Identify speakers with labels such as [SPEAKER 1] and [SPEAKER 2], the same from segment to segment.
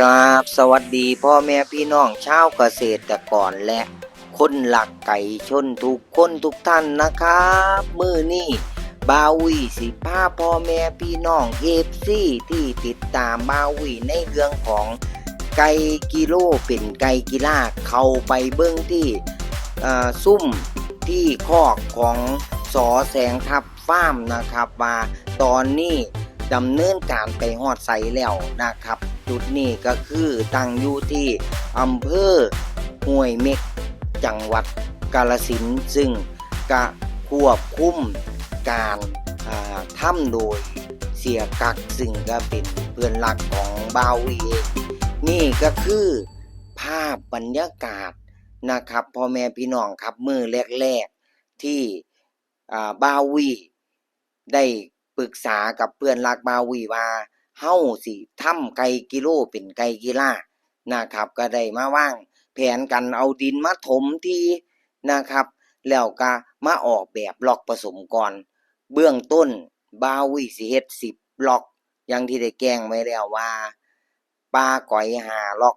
[SPEAKER 1] กราบสวัสดีพ่อแม่พี่น้องชาวเกษตรกรและ คนหลักไก่ชนทุกคนทุกท่านนะครับ มือนี่บาวีสิพาพ่อแม่พี่น้องเอฟซีที่ติดตามบาวีในเรื่องของไก่กิโลเป็นไก่กีฬาเข้าไปเบื้องที่อ่อซุ่มที่คอกของสอแสงทับฟ้ามนะครับว่าตอนนี้ ดำเนินการไปฮอดใสแล้วนะครับ จุดนี้ก็คือตั้งอยู่ที่อำเภอห้วยเม็ก จังหวัดกาลสินซึ่งกะควบคุมการทำโดยเสียกักซึ่งก็เป็นเพื่อนหลักของบาวีเองนี่ก็คือภาพบรรยากาศนะครับพ่อแม่พี่น้องครับมือแรกๆที่บาวีได้ ปรึกษากับเพื่อนรักบาวีว่าเฮาสิทำไก่กิโลเป็นไก่กีฬานะครับ ก็ได้มาว่าง แผนกันเอาดินมาถมที่นะครับ แล้วก็มาออกแบบล็อกผสมก่อน เบื้องต้นบาวิสิเฮ็ด10ล็อกอย่างที่ได้แจ้งไว้แล้วว่าปลาก๋อยหาล็อก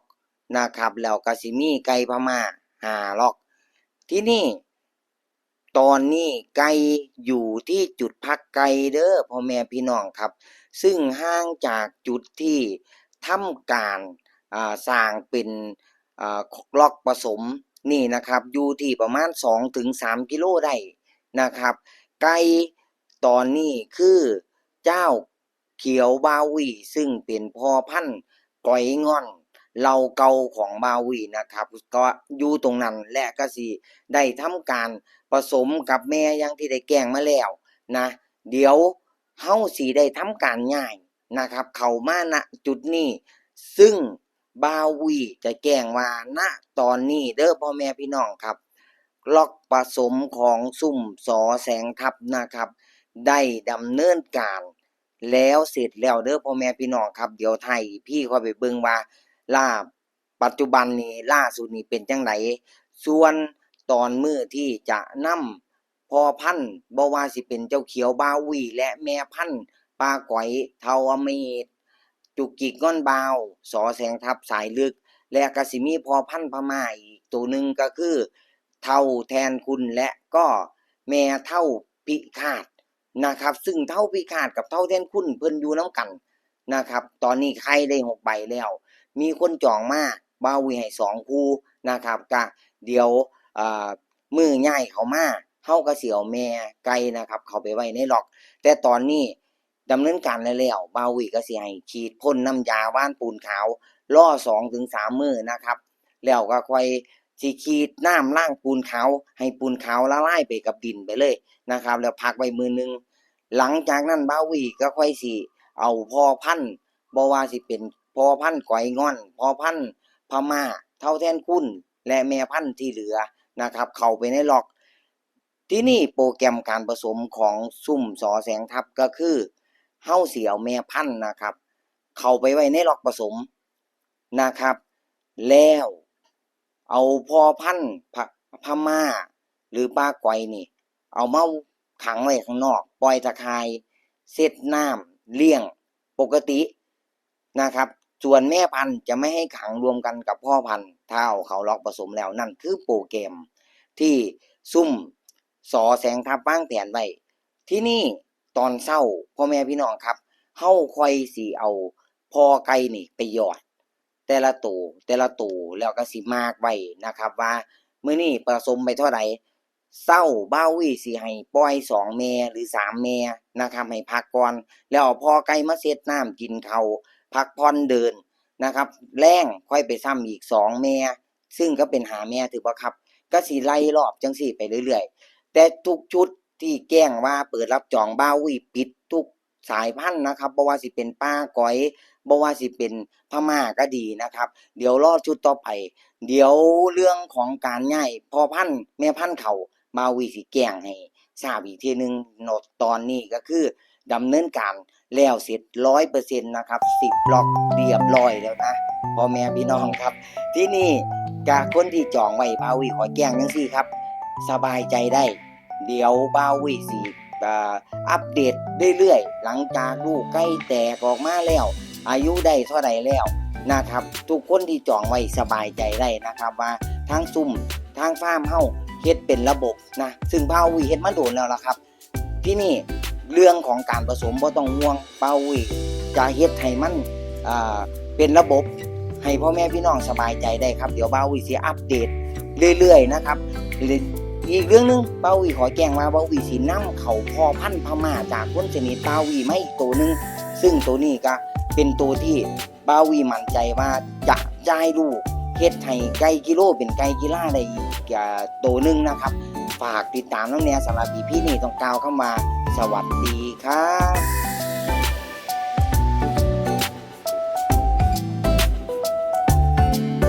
[SPEAKER 1] นะครับแล้วก็สิมีไก่พม่าหาล็อก ที่นี่ ตอนนี้ไก่อยู่ที่จุดพักไก่เด้อพ่อแม่พี่น้องครับ ซึ่งห่างจากจุดที่ทำการสร้างเป็นล็อกผสมนี่นะครับอยู่ที่ประมาณ 2-3 กิโลได้นะครับ ไก่ตอนนี้คือเจ้าเขียวบาวีซึ่งเป็นพ่อพันธุ์ก้อยงอน เราเก่าของบาวีนะครับ ก็อยู่ตรงนั้นและก็สิได้ทำการผสมกับแม่ย่างที่ได้แกงมาแล้วนะ เดี๋ยวเฮาสิได้ทำการย้ายนะครับ เข้ามาณจุดนี้ ซึ่งบาวีจะแจ้งว่าณตอนนี้เด้อพ่อแม่พี่น้องครับ ล็อกผสมของซุ่มสอแสงทับนะครับ ได้ดำเนินการ แล้วเสร็จแล้วเด้อพ่อแม่พี่น้องครับ เดี๋ยวไทยพี่ค่อไปเบิ่งว่า ล่าปัจจุบันนี้ล่าสุดนี้เป็นจังไดส่วนตอนมือที่จะนำพอพันธุ์บ่ว่าสิเป็นเจ้าเขียวบาวีและแม่พันธุ์ปลาก๋อยเทาอเมดจุกจิกง่อนบาวสอแสงทับสายลึก และก็สิมีพอพันธุ์พม่าอีกตัวหนึ่งก็คือ เท่าแทนคุณและก็แม่เท่าพิฆาตนะครับ ซึ่งเท่าพิฆาตกับเท่าแทนคุณเพิ่นอยู่น้ำกันนะครับ ตอนนี้ใครได้หกใบแล้ว มีคนจองมาบาวีให้สองคู่นะครับก็เดี๋ยวมือง่ายเขามาเฮาก็สิเอาแม่ไก่นะครับ เข้าไปไว้ในล็อก แต่ตอนนี้ดำเนินการแล้วบาวีก็สิให้ฉีดพ่นน้ำยาว่านปูนขาวรอ2ถึง3มื้อนะครับ แล้วก็ค่อยสิฉีดน้ำล้างปูนขาวให้ปูนขาวละลายไปกับดินไปเลยนะครับ แล้วพักไว้มือหนึง หลังจากนั้นบาวีก็ค่อยสิเอาพอพันบ่ว่าสิเป็น พอพันก๋อยง่อน พอพันธ์พม่า เท่าแทนคุณและแม่พันธุ์ที่เหลือนะครับ เข้าไปในล็อก ที่นี่โปรแกรมการผสมของซุ่มสอแสงทับก็คือเฮาเสิเอาแม่พันธุ์นะครับ เข้าไปไว้ในล็อกผสมนะครับ แล้วเอาพอพันธุ์พพม่า หรือปลาไกวนี่ เอาเมาขังไว้ข้างนอก ปล่อยตะไคายเซ็ดน้ำเลี้ยงปกตินะครับ ส่วนแม่พันธุ์จะไม่ให้ขังรวมกันกับพ่อพันธุ์ถ้าเอาเขาล็อกผสมแล้วนั่นคือโปรแกรมที่ซุ่มสอแสงทับวางแผนไว้ที่นี่ตอนเช้าพ่อแม่พี่น้องครับเฮาคอยสิเอาพอไก่นี่ไปหยอด แต่ละตัวแต่ละตัวแล้วก็สิมากไว้นะครับ ว่าเมื้อนี้ผสมไปเท่าใดเช้าบ่าววีสิให้ปล่อยสองแม่หรือสามแม่นะครับให้พักก่อน แล้วพอไก่มาเซ็ดน้ำกินเขา พักผ่อนเดินนะครับ แรงค่อยไปซ้ำอีกสองแม่ ซึ่งก็เป็นหาแม่ถือว่าครับ ก็สิไล่รอบจังสี่ไปเรื่อยๆ แต่ทุกชุดที่แจ้งว่าเปิดรับจองบ้าวิปิดทุกสายพันธุ์นะครับบ่ว่าสิเป็นป้าก้อยบ่ว่าสิเป็นพม่าก็ดีนะครับ เดี๋ยวรอชุดต่อไป เดี๋ยวเรื่องของการย้ายพอพันธุ์แม่พันธุ์เขาบาวีสิแจ้งให้ทราบอีกทีหนึงโนตตอนนี้ก็คือ ดำเนินการแล้วเสร็จร้อยเปอร์เซ็นต์นะครับสิบล็อกเรียบร้อยแล้วนะพ่อแม่พี่น้องครับ ที่นี่กากคนที่จองไว้บาวีขอแจ้งจังซี่ครับ สบายใจได้ เดี๋ยวบาวีสิอ่าอัปเดตเรื่อยๆ หลังจากลูกใกล้แตกออกมาแล้ว อายุได้เท่าใดแล้วนะครับ ทุกคนที่จองไว้สบายใจได้นะครับว่าทางซุ่มทางฟาร์มเฮาเฮ็ดเป็นระบบนะ ซึ่งเป้าวีเฮ็ดมาโดนแล้วล่ะครับ ที่นี่ เรื่องของการผสมบ่ต้องห่วงเป้าวีจะเฮ็ดให้มันเป็นระบบให้พ่อแม่พี่น้องสบายใจได้ครับ เดี๋ยวเป้าวีสิอัปเดตเรื่อยๆนะครับอีกเรื่องหนึงเป้าวีขอแจ้งว่าเป้าวีสินำเขาพ่อพันธุ์พม่าจากคนชนิดเป้าวีมาอีกตัวหนึง ซึ่งตัวนี้ก็เป็นตัวที่เป้าวีมั่นใจว่าจะจ่ายลูกเฮ็ดให้ไก่กิโลเป็นไก่กีฬาได้อีกตัวหนึงนะครับ ฝากติดตามน้องแนวสำหรับอีพี่นี่ต้องกล่าวเข้ามา สวัสดีครับ